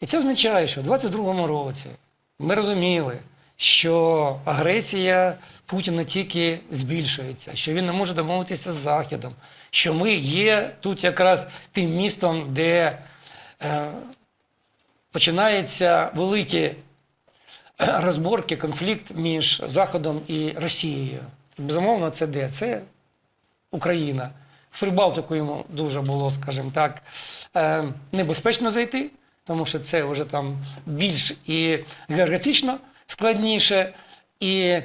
І це означає, що в 22-му році ми розуміли, що агресія Путіна тільки збільшується, що він не може домовитися з Західом, що ми є тут якраз тим містом, де е, починаються великі е, розборки, конфлікт між Заходом і Росією. Безумовно, це де? Це Україна. В Прибалтику йому дуже було, скажімо так, е, небезпечно зайти, тому що це вже там більш і географічно складніше, і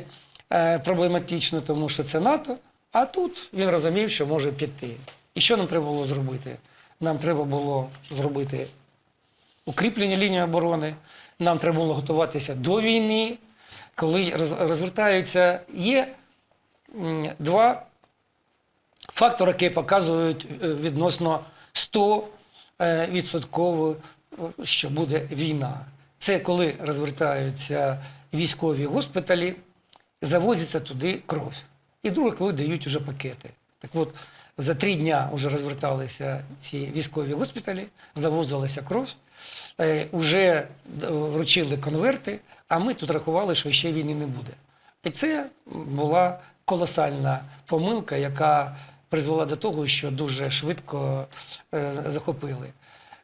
е, проблематично, тому що це НАТО. А тут він розумів, що може піти. І що нам треба було зробити? Нам треба було зробити укріплення лінії оборони. Нам треба було готуватися до війни, коли розвертаються. Є два фактори, які показують е, відносно 100 е, відсотково, е, що буде війна. Це коли розвертаються військові госпіталі, завозиться туди кров. І друге, коли дають вже пакети. Так от, за три дня вже розверталися ці військові госпіталі, завозилася кров, е, вже вручили конверти, а ми тут рахували, що ще війни не буде. І це була колосальна помилка, яка призвела до того, що дуже швидко е, захопили.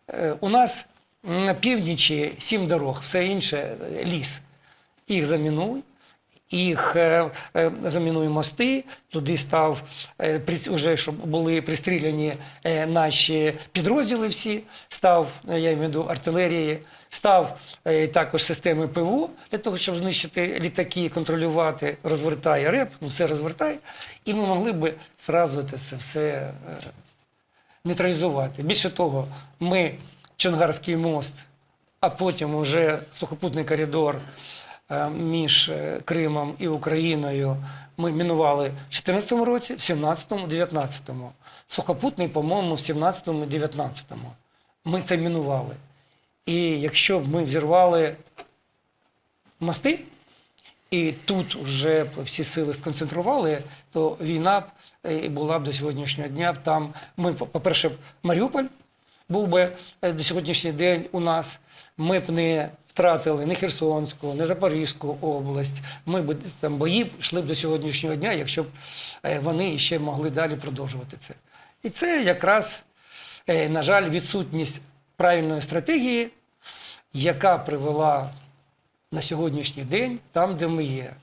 Е, у нас на північі сім дорог, все інше ліс. Їх замінуй, їх е, е, замінуй мости, туди став е, уже, щоб були пристріляні наші підрозділи всі, став, я маю в артилерії, став також системи ПВО для того, щоб знищити літаки, контролювати, розвертає РЕП, ну все розвертає. І ми могли би зразу це все нейтралізувати. Більше того, ми Чонгарський мост, а потім уже сухопутний коридор е, між е, Кримом і Україною ми мінували в 2014 році, в 17-му, 19-му. Сухопутний, по-моєму, в 17-му, 19-му. Ми це мінували. І якщо б ми взірвали мости, і тут вже всі сили сконцентрували, то війна б е, була б до сьогоднішнього дня. Там ми, по- по-перше, Маріуполь був би е, до сьогоднішній день у нас. Ми б не втратили ні Херсонську, ні Запорізьку область. Ми б там бої йшли б до сьогоднішнього дня, якщо б е, вони ще могли далі продовжувати це. І це якраз, е, на жаль, відсутність правильної стратегії, яка привела на сьогоднішній день там, де ми є.